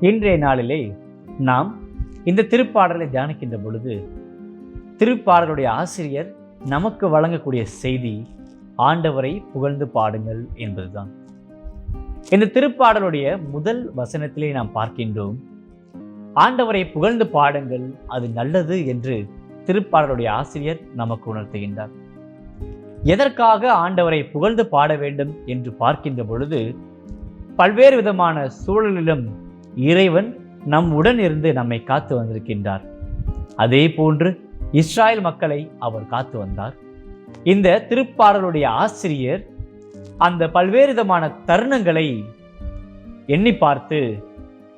இன்றைய நாளிலே நாம் இந்த திருப்பாடலை தியானிக்கின்ற பொழுது திருப்பாடலுடைய ஆசிரியர் நமக்கு வழங்கக்கூடிய செய்தி ஆண்டவரை புகழ்ந்து பாடுங்கள் என்பதுதான். இந்த திருப்பாடலுடைய முதல் வசனத்திலே நாம் பார்க்கின்றோம் ஆண்டவரை புகழ்ந்து பாடுங்கள் அது நல்லது என்று திருப்பாடலுடைய ஆசிரியர் நமக்கு உணர்த்துகின்றார். எதற்காக ஆண்டவரை புகழ்ந்து பாட வேண்டும்? என்று பார்க்கின்ற பொழுது பல்வேறு விதமான சூழலிலும் இறைவன் நம் உடன் இருந்து நம்மை காத்து வந்திருக்கின்றார். அதே போன்று இஸ்ராயல் மக்களை அவர் காத்து வந்தார். இந்த திருப்பாடலுடைய ஆசிரியர் அந்த பல்வேறு விதமான தருணங்களை எண்ணி பார்த்து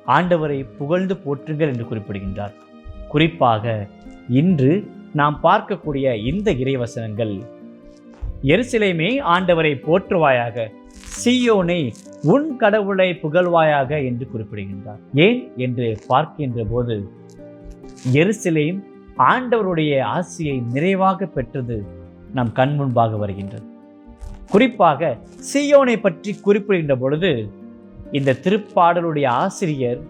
ஆண்டவரை புகழ்ந்து போற்றுங்கள் என்று குறிப்பிடுகின்றார். குறிப்பாக இன்று நாம் பார்க்கக்கூடிய இந்த இறைவசனங்கள் எருசிலைமே ஆண்டவரை போற்றுவாயாக சீயோனை உன் கடவுளை புகழ்வாயாக என்று குறிப்பிடுகின்றார். ஏன் என்று பார்க்கின்ற போது எருசலேம் ஆண்டவருடைய ஆசியை நிறைவாக பெற்றது நம் கண் முன்பாக வருகின்றது. குறிப்பாக சீயோனை பற்றி குறிப்பிடுகின்ற பொழுது இந்த திருப்பாடலுடைய ஆசிரியர்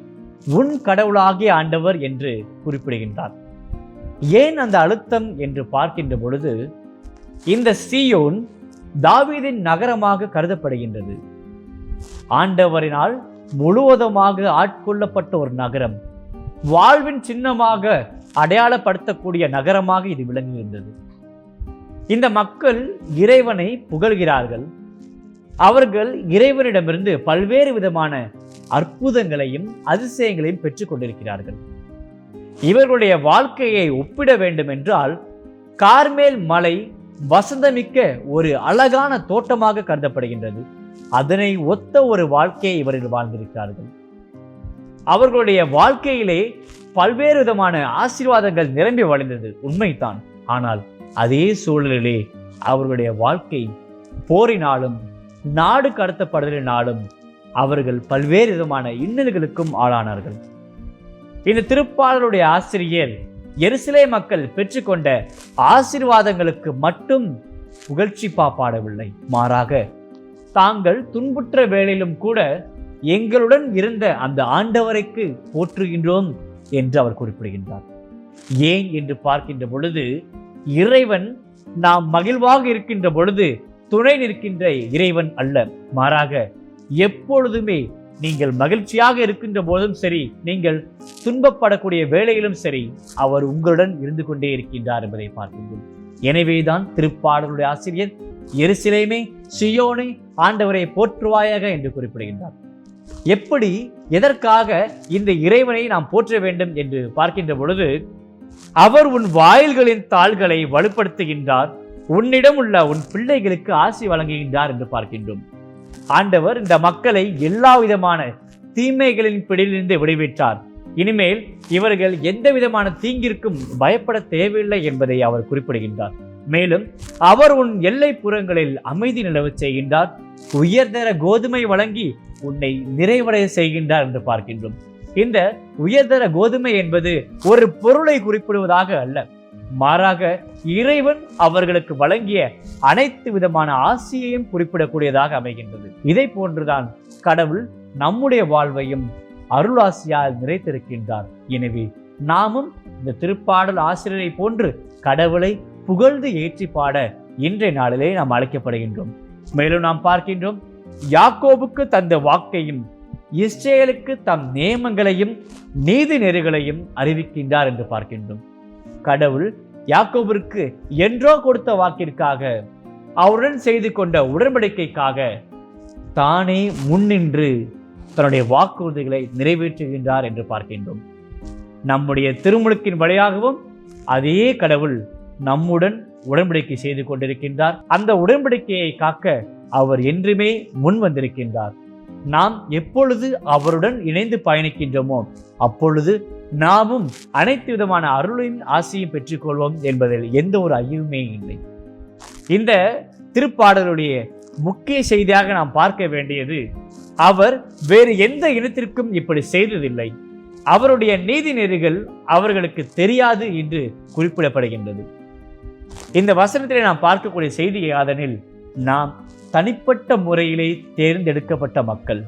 உன் கடவுளாகிய ஆண்டவர் என்று குறிப்பிடுகின்றார். ஏன் அந்த அழுத்தம் என்று பார்க்கின்ற பொழுது இந்த சீயோன் தாவீதின் நகரமாக கருதப்படுகின்றது. ஆண்டவரினால் முழுவதுமாக ஆட்கொள்ளப்பட்ட ஒரு நகரம் வாழ்வின் சின்னமாக அடையாளப்படுத்தக்கூடிய நகரமாக இது விளங்குகின்றது. இந்த மக்கள் இறைவனை புகழ்கிறார்கள். அவர்கள் இறைவனிடமிருந்து பல்வேறு விதமான அற்புதங்களையும் அதிசயங்களையும் பெற்றுக் கொண்டிருக்கிறார்கள். இவர்களுடைய வாழ்க்கையை ஒப்பிட வேண்டும் என்றால் கார்மேல் மலை வசந்தமிக்க ஒரு அழகான தோட்டமாக கருதப்படுகின்றது. அதனை ஒத்த ஒரு வாழ்க்கையை இவர்கள் வாழ்ந்திருக்கிறார்கள். அவர்களுடைய வாழ்க்கையிலே பல்வேறு விதமான ஆசீர்வாதங்கள் நிரம்பி வழிந்தது. உண்மைதான். ஆனால் அதே சூழலிலே அவர்களுடைய வாழ்க்கை போரினாலும் நாடு கடத்தப்படுதலினாலும் அவர்கள் பல்வேறு விதமான இன்னல்களுக்கும் ஆளானார்கள். இந்த திருப்பாளருடைய ஆசிரியர் எருசலே மக்கள் பெற்றுக்கொண்ட ஆசீர்வாதங்களுக்கு மட்டும் புகழ்ச்சி பாப்பாடவில்லை. மாறாக தாங்கள் துன்புற்ற வேளையிலும் கூட எங்களுடன் இருந்த அந்த ஆண்டவரைக்கு போற்றுகின்றோம் என்று அவர் குறிப்பிடுகின்றார். ஏன் என்று பார்க்கின்ற பொழுது இறைவன் நாம் மகிழ்வாக இருக்கின்ற பொழுது துணை நிற்கின்ற இறைவன் அல்ல. மாறாக எப்பொழுதுமே நீங்கள் மகிழ்ச்சியாக இருக்கின்ற போதும் சரி நீங்கள் துன்பப்படக்கூடிய வேளையிலும் சரி அவர் உங்களுடன் இருந்து கொண்டே இருக்கின்றார் என்பதை பார்க்கின்றோம். எனவேதான் திருப்பாடலுடைய ஆசிரியர் எருசலேமே சியோனை ஆண்டவரை போற்றுவாயாக என்று குறிப்பிடுகின்றார். எப்படி எதற்காக இந்த இறைவனை நாம் போற்ற வேண்டும் என்று பார்க்கின்ற பொழுது அவர் உன் வாயில்களின் தாள்களை வலுப்படுத்துகின்றார் உன்னிடம் உள்ள உன் பிள்ளைகளுக்கு ஆசி வழங்குகின்றார் என்று பார்க்கின்றோம். ஆண்டவர் இந்த மக்களை எல்லா விதமான தீமைகளின் பிடியிலிருந்து விடுவிட்டார் இனிமேல் இவர்கள் எந்த விதமான தீங்கிற்கும் பயப்பட தேவையில்லை என்பதை அவர் குறிப்பிடுகின்றார். மேலும் அவர் உன் எல்லை புறங்களில் அமைதி நிலவச் செய்கின்றார். உயர்தர கோதுமை வழங்கி உன்னை நிறைவடைய செய்கின்றார் என்று பார்க்கின்றோம். இந்த உயர்தர கோதுமை என்பது ஒரு பொருளை குறிப்பிடுவதாக அல்ல. மாறாக இறைவன் அவர்களுக்கு வழங்கிய அனைத்து விதமான ஆசியையும் குறிப்பிடக்கூடியதாக அமைகின்றது. இதை போன்றுதான் கடவுள் நம்முடைய வாழ்வையும் அருளாசியால் நிறைத்திருக்கின்றார். எனவே நாமும் இந்த திருப்பாடல் ஆசிரியரை போன்று கடவுளை புகழ்ந்து ஏற்றி பாட இன்றைய நாளிலே நாம் அழைக்கப்படுகின்றோம். மேலும் நாம் பார்க்கின்றோம் யாக்கோபுக்கு தந்த வாக்கையும் இஸ்ரேலுக்கு தம் நியமங்களையும் நீதி நெறிகளையும் அறிவிக்கின்றார் என்று பார்க்கின்றோம். கடவுள் யாக்கோபிற்கு என்றோ கொடுத்த வாக்கிற்காக அவருடன் செய்து கொண்ட உடன்படிக்கைக்காக தானே முன்னின்று தன்னுடைய வாக்குறுதிகளை நிறைவேற்றுகின்றார் என்று பார்க்கின்றோம். நம்முடைய திருமுழுக்கின் வழியாகவும் அதே கடவுள் நம்முடன் உடன்படிக்கை செய்து கொண்டிருக்கின்றார். அந்த உடன்படிக்கையை காக்க அவர் என்றுமே முன் வந்திருக்கின்றார். நாம் எப்பொழுது அவருடன் இணைந்து பயணிக்கின்றோமோ அப்பொழுது நாமும் அனைத்து விதமான அருளின் ஆசையும் பெற்றுக்கொள்வோம் என்பதில் எந்த ஒரு ஐயமே இல்லை. இந்த திருப்பாடலுடைய முக்கிய செய்தியாக நாம் பார்க்க வேண்டியது அவர் வேறு எந்த இனத்திற்கும் இப்படி செய்ததில்லை. அவருடைய நீதி நெறிகள் அவர்களுக்கு தெரியாது என்று குறிப்பிடப்படுகின்றது. இந்த வசனத்திலே நாம் பார்க்கக்கூடிய செய்தி யாதெனில் நாம் தனிப்பட்ட முறையிலே தேர்ந்தெடுக்கப்பட்ட மக்கள்.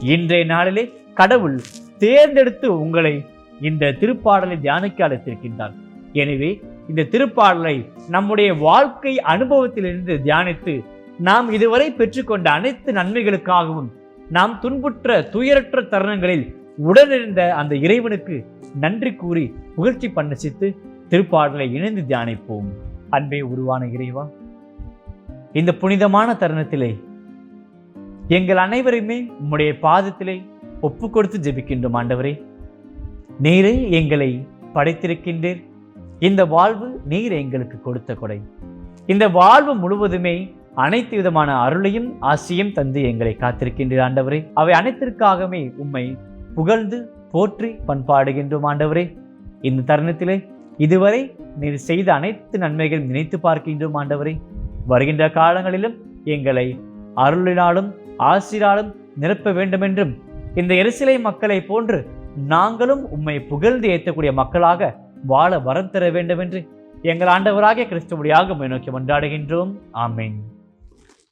இன்றைய நாளிலே கடவுள் தேர்ந்தெடுத்து உங்களை இந்த திருப்பாடலை தியானிக்க அழைத்திருக்கின்றார் எனவே இந்த திருப்பாடலை நம்முடைய வாழ்க்கை அனுபவத்திலிருந்து தியானித்து நாம் இதுவரை பெற்றுக்கொண்ட அனைத்து நன்மைகளுக்காகவும் நாம் துன்புற்ற துயரற்ற தருணங்களில் உடனிருந்த அந்த இறைவனுக்கு நன்றி கூறி புகழ்ச்சி பண்ணசித்து திருப்பாடலை இணைந்து தியானிப்போம். அன்பே உருவான இறைவா இந்த புனிதமான தருணத்திலே எங்கள் அனைவருமே உம்முடைய பாதத்திலே ஒப்பு கொடுத்து ஜெபிக்கின்றோம் ஆண்டவரே. நீரே எங்களை படைத்திருக்கின்றீர். இந்த வாழ்வு நீர் எங்களுக்கு கொடுத்த கொடை. இந்த வாழ்வு முழுவதுமே அனைத்து விதமான அருளையும் ஆசியும் தந்து எங்களை காத்திருக்கின்ற ஆண்டவரே. அவை அனைத்திற்காகவே உம்மை புகழ்ந்து போற்றி பண்பாடுகின்றோம் ஆண்டவரே. இந்த தருணத்திலே இதுவரை நீர் செய்த அனைத்து நன்மைகள் நினைத்து பார்க்கின்றோம் ஆண்டவரே. வருகின்ற காலங்களிலும் எங்களை அருளினாலும் ஆசிராலும் நிரப்ப வேண்டுமென்றும் இந்த எரிசிலை மக்களை போன்று நாங்களும் உம்மை புகழ்ந்து ஏற்றக்கூடிய மக்களாக வாழ வரம் தர வேண்டும் என்று எங்கள் ஆண்டவராகிய கிறிஸ்துவடியாக உம்மை நோக்கி கொண்டாடுகின்றோம் ஆமேன்.